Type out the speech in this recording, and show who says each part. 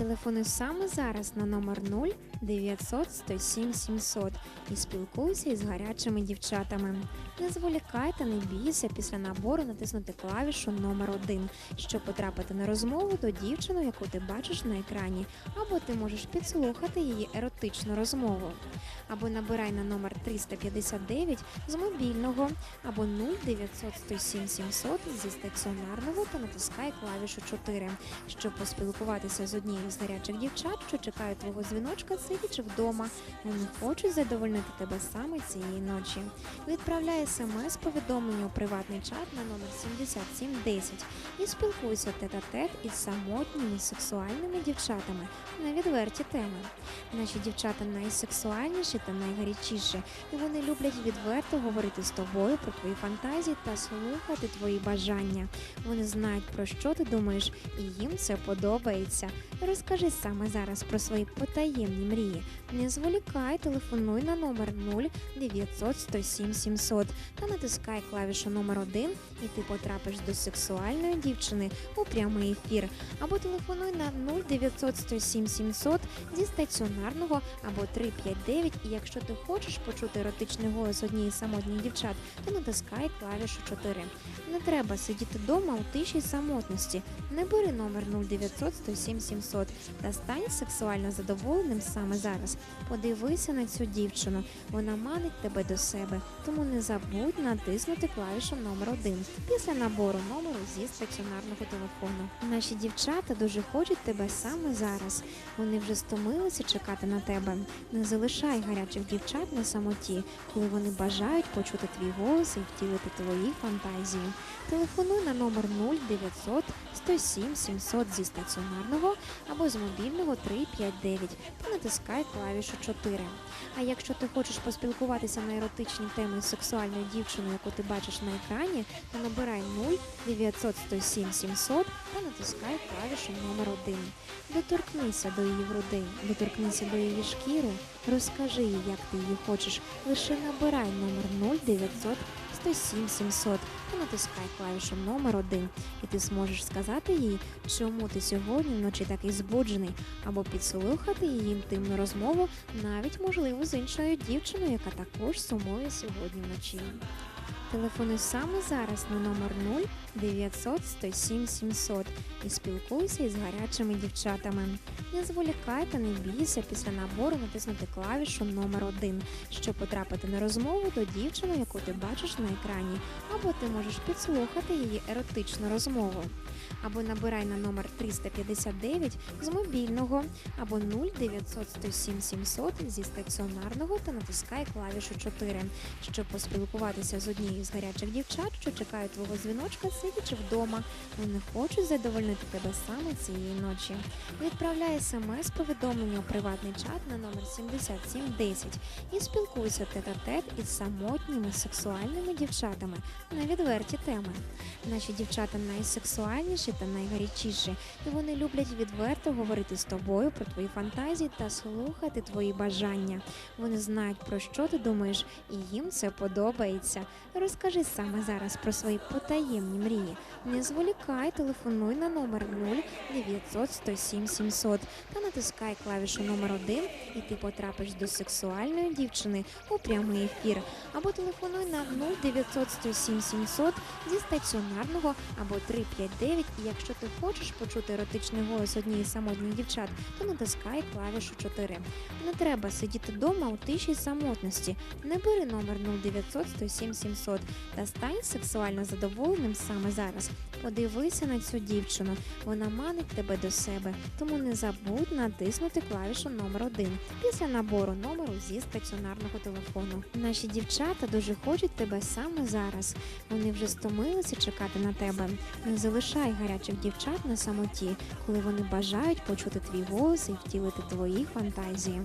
Speaker 1: Телефонуй саме зараз на номер 0 900 107 700 і спілкуйся із гарячими дівчатами. Не зволікай та не бійся після набору натиснути клавішу номер 1 щоб потрапити на розмову до дівчини, яку ти бачиш на екрані, або ти можеш підслухати її еротичну розмову. Або набирай на номер 359 з мобільного, або 0900 107 700 зі стаціонарного та натискай клавішу 4, щоб поспілкуватися з однією з гарячих дівчат, що чекають твого дзвіночка, сидячи вдома. Вони хочуть задовольнити тебе саме цієї ночі. Відправляй смс-повідомлення у приватний чат на номер 7710 і спілкуйся тет-а-тет із самотніми сексуальними дівчатами на відверті теми. Наші дівчата найсексуальніші та найгарячіші, і вони люблять відверто говорити з тобою про твої фантазії та слухати твої бажання. Вони знають про що ти думаєш, і їм це подобається. Розкажи саме зараз про свої потаємні мрії. Не зволікай, телефонуй на номер 0 900 107 700 та натискай клавішу номер 1 і ти потрапиш до сексуальної дівчини у прямий ефір. Або телефонуй на 0900 107 700 зі стаціонарного або 359 і якщо ти хочеш почути еротичний голос однієї з самотніх дівчат, то натискай клавішу 4. Не треба сидіти вдома у тиші й самотності. Не бери номер 0900 107 700 та стань сексуально задоволеним саме зараз. Подивися на цю дівчину. Вона манить тебе до себе, тому не забудь натиснути клавішу номер 1 після набору номеру зі стаціонарного телефону. Наші дівчата дуже хочуть тебе саме зараз. Вони вже стомилися чекати на тебе. Не залишай гарячих дівчат на самоті, коли вони бажають почути твій голос і втілити твої фантазії. Телефонуй на номер 0900 107 700 зі стаціонарного або з мобільного 359 та натискай клавішу 4. А якщо ти хочеш поспілкуватися на еротичні теми з сексуальною дівчиною, яку ти бачиш на екрані, то набирай 0 900 107 700 та натискай клавішу номер 1. Доторкнися до її грудей, доторкнися до її шкіри, розкажи їй, як ти її хочеш. Лише набирай номер 0900 107 700 та натискай клавішу номер 1 і ти зможеш сказати їй, чому ти сьогодні вночі такий збуджений, або підслухати її інтимну розмову, навіть можливо з іншою дівчиною, яка також сумує сьогодні вночі. Телефонуй саме зараз на номер 0 900 107 700 і спілкуйся із гарячими дівчатами. Не зволікай та не бійся після набору натиснути клавішу номер 1 щоб потрапити на розмову до дівчини, яку ти бачиш на екрані, або ти можеш підслухати її еротичну розмову. Або набирай на номер 359 з мобільного, або 0900 107 700 зі стаціонарного та натискай клавішу 4, щоб поспілкуватися з однією з гарячих дівчат, що чекають твого дзвіночка, сидячи вдома. Вони хочуть задовольнити тебе саме цієї ночі. Відправляй смс-повідомлення у приватний чат на номер 7710 і спілкуйся тет-а-тет із самотніми сексуальними дівчатами на відверті теми. Наші дівчата найсексуальніші та найгарячіші, і вони люблять відверто говорити з тобою про твої фантазії та слухати твої бажання. Вони знають про що ти думаєш, і їм це подобається. Розкажи саме зараз про свої потаємні мрії. Не зволікай, телефонуй на номер 0 900 107 700 та натискай клавішу номер 1 і ти потрапиш до сексуальної дівчини у прямий ефір. Або телефонуй на 0900 107 700 зі стаціонарного або 359 і якщо ти хочеш почути еротичний голос однієї самотніх дівчат, то натискай клавішу 4. Не треба сидіти вдома у тиші самотності. Не бери номер 0900 107 700 та стань сексуально задоволеним саме зараз. Подивися на цю дівчину, вона манить тебе до себе, тому не забудь натиснути клавішу номер 1 після набору номеру зі стаціонарного телефону. Наші дівчата дуже хочуть тебе саме зараз. Вони вже стомилися чекати на тебе. Не залишай гарячих дівчат на самоті, коли вони бажають почути твій голос і втілити твої фантазії.